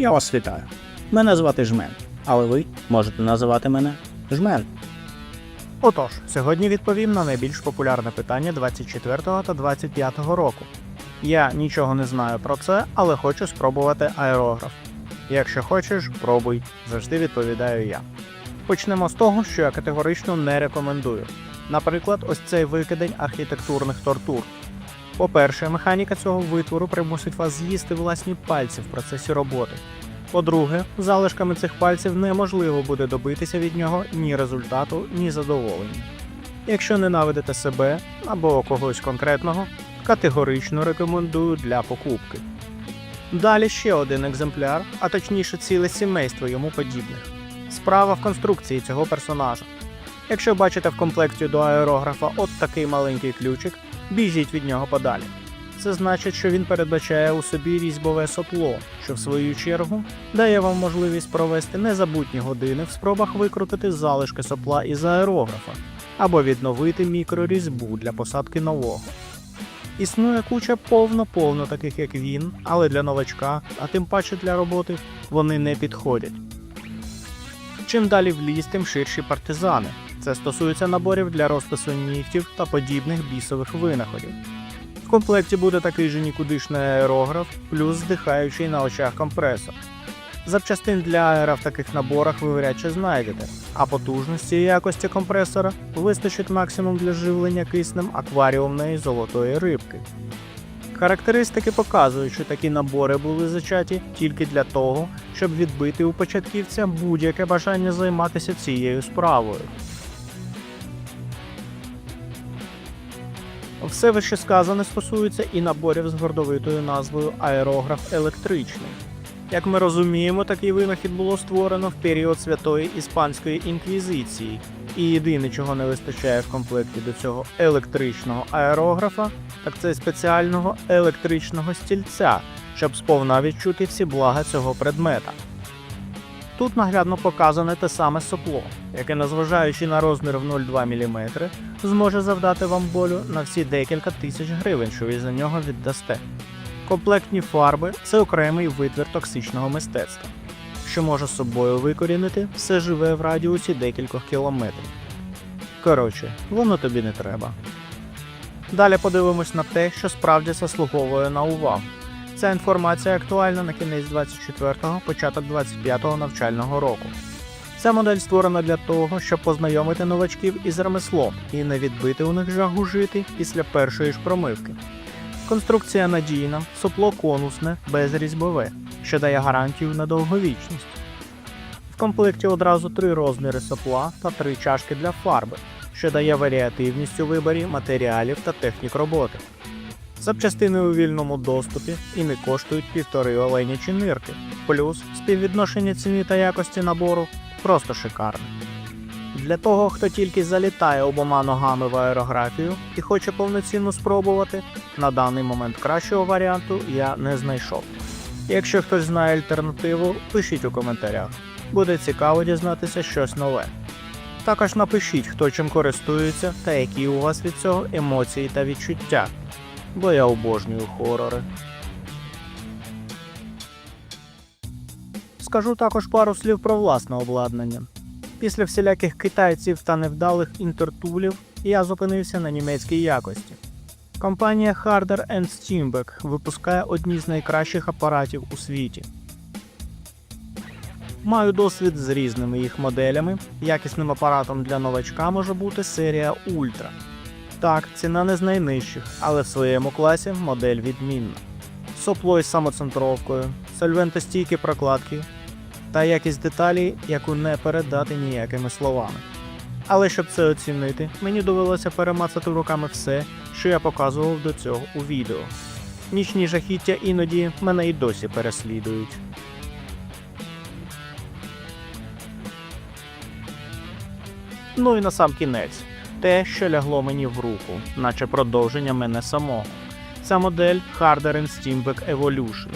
Я вас вітаю. Мене звати Жмен, але ви можете називати мене Жмен. Отож, сьогодні відповім на найбільш популярне питання 24 та 25 року. Я нічого не знаю про це, але хочу спробувати аерограф. Якщо хочеш, пробуй, завжди відповідаю я. Почнемо з того, що я категорично не рекомендую. Наприклад, ось цей викидень архітектурних тортур. По-перше, механіка цього витвору примусить вас з'їсти власні пальці в процесі роботи. По-друге, залишками цих пальців неможливо буде добитися від нього ні результату, ні задоволення. Якщо ненавидите себе або когось конкретного, категорично рекомендую для покупки. Далі ще один екземпляр, а точніше ціле сімейство йому подібних. Справа в конструкції цього персонажа. Якщо бачите в комплекті до аерографа от такий маленький ключик, біжіть від нього подалі. Це значить, що він передбачає у собі різьбове сопло, що в свою чергу дає вам можливість провести незабутні години в спробах викрутити залишки сопла із аерографа або відновити мікрорізьбу для посадки нового. Існує куча повно-повно таких як він, але для новачка, а тим паче для роботи, вони не підходять. Чим далі в ліс, тим ширші партизани. Це стосується наборів для розпису нігтів та подібних бісових винаходів. В комплекті буде такий же нікудишний аерограф, плюс здихаючий на очах компресор. Запчастин для аера в таких наборах ви вряд чи знайдете, а потужності і якості компресора вистачить максимум для живлення киснем акваріумної золотої рибки. Характеристики показують, що такі набори були зачаті тільки для того, щоб відбити у початківця будь-яке бажання займатися цією справою. Все вище сказане стосується і наборів з гордовитою назвою аерограф електричний. Як ми розуміємо, такий винахід було створено в період святої іспанської інквізиції, і єдине, чого не вистачає в комплекті до цього електричного аерографа, так це спеціального електричного стільця, щоб сповна відчути всі блага цього предмета. Тут наглядно показане те саме сопло, яке, незважаючи на розмір в 0,2 мм, зможе завдати вам болю на всі декілька тисяч гривень, що ви за нього віддасте. Комплектні фарби це окремий витвір токсичного мистецтва, що може з собою викорінити все живе в радіусі декількох кілометрів. Коротше, воно тобі не треба. Далі подивимось на те, що справді заслуговує на увагу. Ця інформація актуальна на кінець 24-го, початок 25-го навчального року. Ця модель створена для того, щоб познайомити новачків із ремеслом і не відбити у них жагу жити після першої ж промивки. Конструкція надійна, сопло конусне, безрізьбове, що дає гарантію на довговічність. В комплекті одразу три розміри сопла та три чашки для фарби, що дає варіативність у виборі матеріалів та технік роботи. Запчастини у вільному доступі і не коштують півтори оленячі нирки, плюс співвідношення ціни та якості набору просто шикарне. Для того, хто тільки залітає обома ногами в аерографію і хоче повноцінно спробувати, на даний момент кращого варіанту я не знайшов. Якщо хтось знає альтернативу, пишіть у коментарях. Буде цікаво дізнатися щось нове. Також напишіть, хто чим користується та які у вас від цього емоції та відчуття, бо я обожнюю хорори. Скажу також пару слів про власне обладнання. Після всіляких китайців та невдалих інтертулів я зупинився на німецькій якості. Компанія Harder Steenbeck випускає одні з найкращих апаратів у світі. Маю досвід з різними їх моделями. Якісним апаратом для новачка може бути серія Ultra. Так, ціна не з найнижчих, але в своєму класі модель відмінна. Сопло із самоцентровкою, сольвентостійкі прокладки, та якість деталі, яку не передати ніякими словами. Але щоб це оцінити, мені довелося перемацати руками все, що я показував до цього у відео. Нічні жахіття іноді мене й досі переслідують. Ну і на сам кінець, те, що лягло мені в руку, наче продовження мене самого. Ця модель Harder Steamback Evolution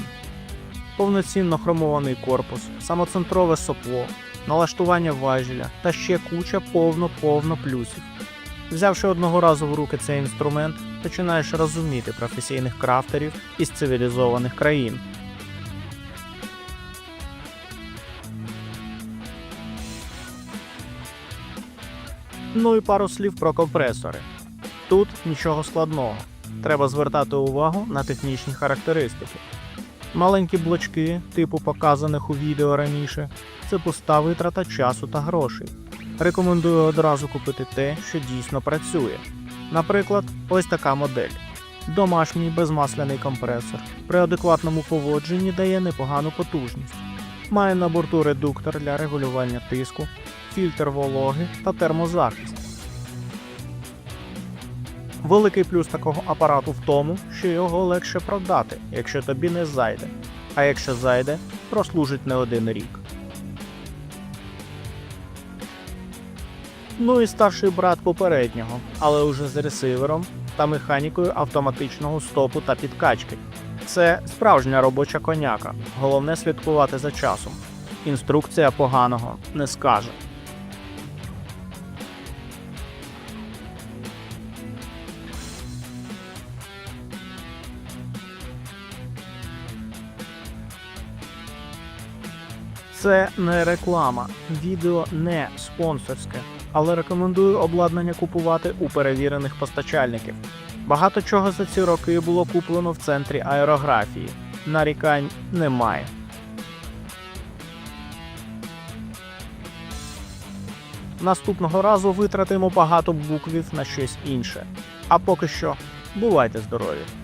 повноцінно хромований корпус, самоцентрове сопло, налаштування важеля та ще куча повно-повно плюсів. Взявши одного разу в руки цей інструмент, починаєш розуміти професійних крафтерів із цивілізованих країн. Ну і пару слів про компресори. Тут нічого складного. Треба звертати увагу на технічні характеристики. Маленькі блочки, типу показаних у відео раніше, це пуста витрата часу та грошей. Рекомендую одразу купити те, що дійсно працює. Наприклад, ось така модель. Домашній безмасляний компресор при адекватному поводженні дає непогану потужність. Має на борту редуктор для регулювання тиску, фільтр вологи та термозахист. Великий плюс такого апарату в тому, що його легше продати, якщо тобі не зайде. А якщо зайде, прослужить не один рік. Ну і старший брат попереднього, але уже з ресивером та механікою автоматичного стопу та підкачки. Це справжня робоча коняка. Головне слідкувати за часом. Інструкція поганого не скаже. Це не реклама, відео не спонсорське, але рекомендую обладнання купувати у перевірених постачальників. Багато чого за ці роки було куплено в центрі аерографії. Нарікань немає. Наступного разу витратимо багато буквів на щось інше. А поки що, бувайте здорові!